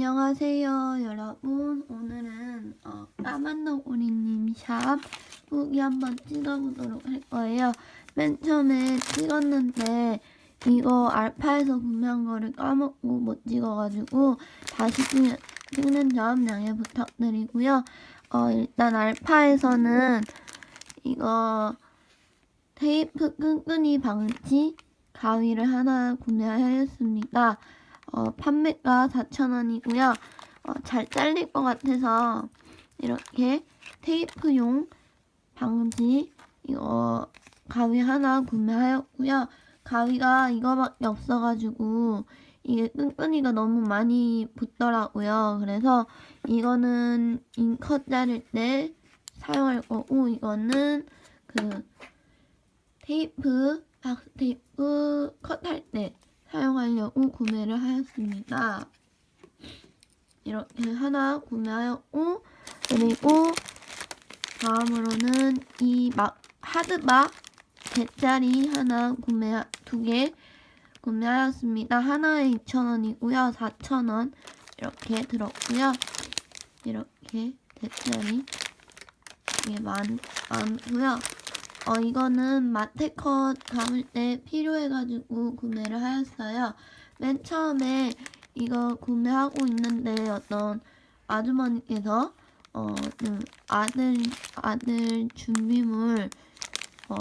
안녕하세요, 여러분. 오늘은 어, 까만너구리님 샵 후기 한번 찍어보도록 할 거예요. 맨 처음에 찍었는데 이거 알파에서 구매한 거를 까먹고 못 찍어가지고 다시 찍, 찍는 점 양해 부탁드리고요. 어, 일단 알파에서는 이거 테이프 끈끈이 방지 가위를 하나 구매하였습니다. 어, 판매가 4,000원이고요. 어, 잘 잘릴 것 같아서 이렇게 테이프용 방지 이거 가위 하나 구매하였고요. 가위가 이거밖에 없어가지고 이게 끈끈이가 너무 많이 붙더라고요. 그래서 이거는 인컷 자를 때 사용할 거고 이거는 그 테이프 박스 테이프 컷 할 때 사용하려고 구매를 하였습니다. 이렇게 하나 구매하였고 그리고 다음으로는 이 막 하드박 대짜리 하나 구매 두 개 구매하였습니다. 하나에 2,000원이고요. 4,000원 이렇게 들었고요. 이렇게 대짜리 이게 많, 많고요. 어, 이거는 마테컷 감을 때 필요해가지고 구매를 하였어요. 맨 처음에 이거 구매하고 있는데 어떤 아주머니께서 어, 그 아들, 아들 준비물 어,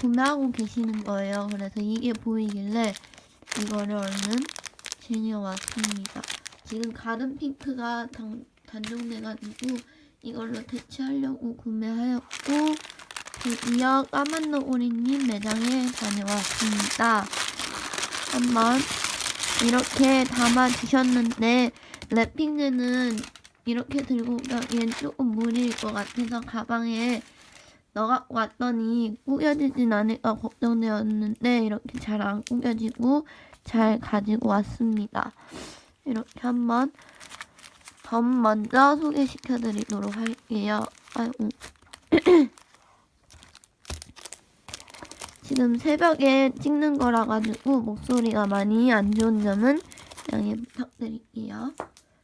구매하고 계시는 거예요. 그래서 이게 보이길래 이거를 얼른 쟁여왔습니다. 지금 가든 핑크가 단, 단종돼가지고 이걸로 대체하려고 구매하였고 드디어 까만 너구리님 매장에 다녀왔습니다. 한번 이렇게 담아 주셨는데 랩핑제는 이렇게 들고 가기엔 조금 무리일 것 같아서 가방에 넣어 왔더니 꾸겨지진 않을까 걱정되었는데 이렇게 잘 안 꾸겨지고 잘 가지고 왔습니다. 이렇게 한번 점 먼저 소개시켜 드리도록 할게요. 아이고. 지금 새벽에 찍는 거라 가지고 목소리가 많이 안 좋은 점은 양해 부탁드릴게요.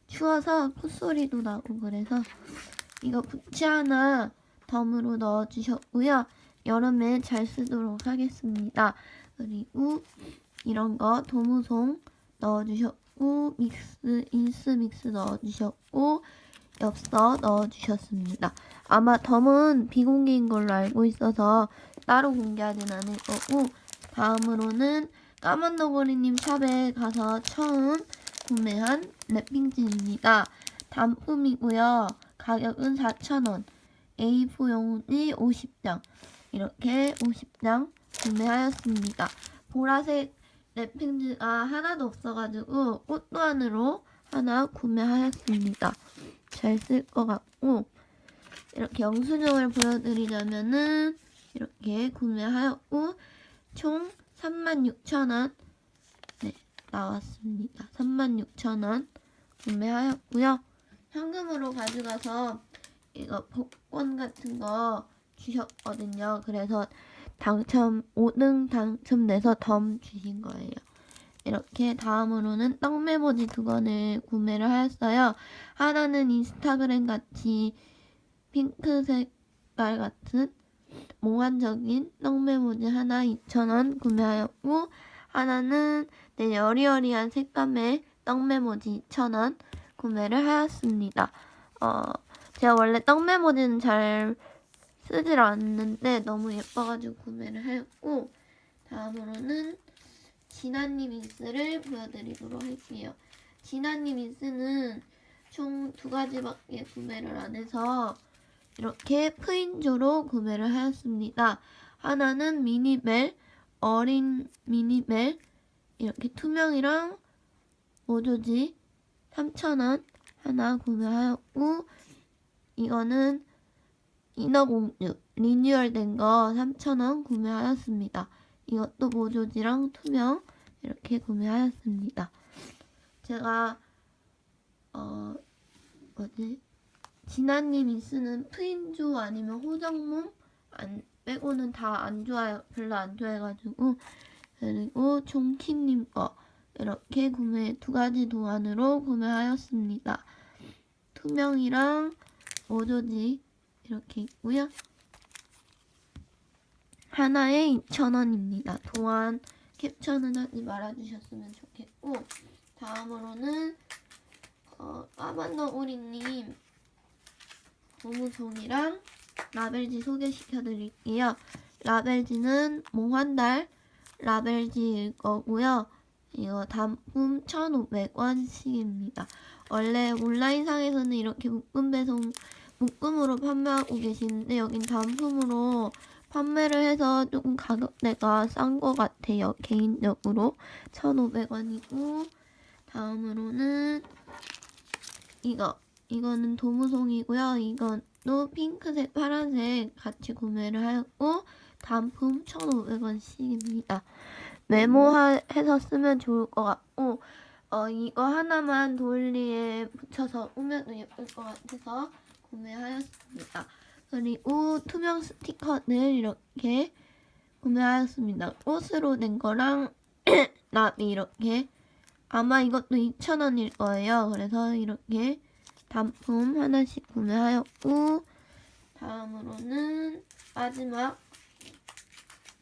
추워서 콧소리도 나고 그래서 이거 부치 하나 덤으로 넣어 주셨고요. 여름에 잘 쓰도록 하겠습니다. 그리고 이런 거 도무송 넣어 주셨고 믹스 인스 믹스 넣어 주셨고 엽서 넣어 주셨습니다. 아마 덤은 비공개인 걸로 알고 있어서 따로 공개하진 않을 거고 다음으로는 까만 너구리님 샵에 가서 처음 구매한 랩핑진입니다. 단품이고요. 가격은 4,000원. A4 용지 50장. 이렇게 50장 구매하였습니다. 보라색 랩핑지가 하나도 없어가지고 꽃도 안으로 하나 구매하였습니다. 잘 쓸 것 같고 이렇게 영수증을 보여드리자면은 이렇게 구매하였고 총 36,000원 네 나왔습니다. 36,000원 구매하였고요. 현금으로 가져가서 이거 복권 같은 거 주셨거든요. 그래서 당첨 5등 당첨돼서 덤 주신 거예요. 이렇게 다음으로는 떡 메모지 두 권을 구매를 하였어요. 하나는 인스타그램 같이 핑크 색깔 같은 몽환적인 떡 메모지 하나 2,000원 구매하였고 하나는 네, 여리여리한 색감의 떡 메모지 2,000원 구매를 하였습니다. 어, 제가 원래 떡 메모지는 잘 쓰질 않는데 너무 예뻐가지고 구매를 했고 다음으로는 진아님 인스를 보여드리도록 할게요. 진아님 인스는 총 두 가지밖에 구매를 안 해서 이렇게 프인조로 구매를 하였습니다. 하나는 미니벨, 어린 미니벨 이렇게 투명이랑 모조지 3,000원 하나 구매하였고 이거는 인어공주 리뉴얼된 거 3,000원 구매하였습니다. 이것도 모조지랑 투명 이렇게 구매하였습니다. 제가 어 뭐지 진아님이 쓰는 프인조 아니면 호정몸 안 빼고는 다 안 좋아요. 별로 안 좋아해가지고 그리고 종키님 거 이렇게 구매 두 가지 도안으로 구매하였습니다. 투명이랑 오조지 이렇게 있고요. 하나에 2,000원입니다. 도안 캡처는 하지 말아주셨으면 좋겠고 다음으로는 어, 까만너구리님 고무송이랑 라벨지 소개시켜 드릴게요. 라벨지는 몽환달 라벨지일 거고요. 이거 단품 1,500원씩입니다. 원래 온라인상에서는 이렇게 묶음 배송 묶음으로 판매하고 계시는데 여긴 단품으로 판매를 해서 조금 가격대가 싼 것 같아요. 개인적으로 1,500원이고 다음으로는 이거 이거는 도무송이고요. 이것도 핑크색, 파란색 같이 구매를 하였고 단품 1,500원씩입니다. 메모해서 쓰면 좋을 것 같고 어 이거 하나만 돌리에 붙여서 오면 예쁠 것 같아서 구매하였습니다. 그리고 투명 스티커를 이렇게 구매하였습니다. 옷으로 된 거랑 나비 이렇게 아마 이것도 2,000원일 거예요. 그래서 이렇게 단품 하나씩 구매하였고 다음으로는 마지막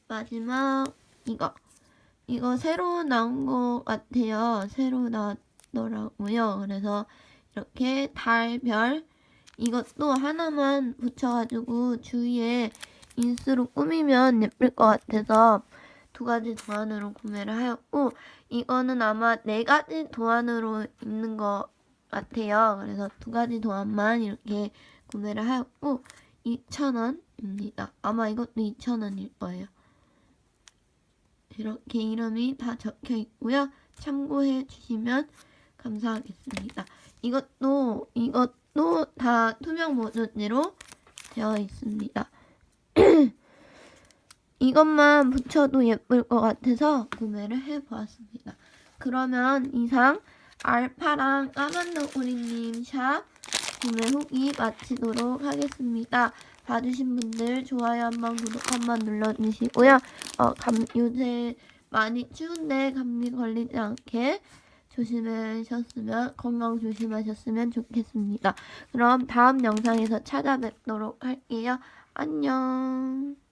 마지막 이거 이거 새로 나온 것 같아요. 새로 나왔더라고요. 그래서 이렇게 달별 이것도 하나만 붙여가지고 주위에 인스로 꾸미면 예쁠 것 같아서 두 가지 도안으로 구매를 하였고 이거는 아마 네 가지 도안으로 있는 것 같아요. 그래서 두 가지 도안만 이렇게 구매를 하였고 2,000원입니다. 아마 이것도 2,000원일 거예요. 이렇게 이름이 다 적혀 있고요. 참고해 주시면 감사하겠습니다. 이것도 이것 도 다 투명 모조지로 되어 있습니다. 이것만 붙여도 예쁠 것 같아서 구매를 해보았습니다. 그러면 이상 알파랑 까만 너구리님 샵 구매 후기 마치도록 하겠습니다. 봐주신 분들 좋아요 한번 구독 한번 눌러주시고요. 어, 감, 요새 많이 추운데 감기 걸리지 않게 조심하셨으면 건강 조심하셨으면 좋겠습니다. 그럼 다음 영상에서 찾아뵙도록 할게요. 안녕.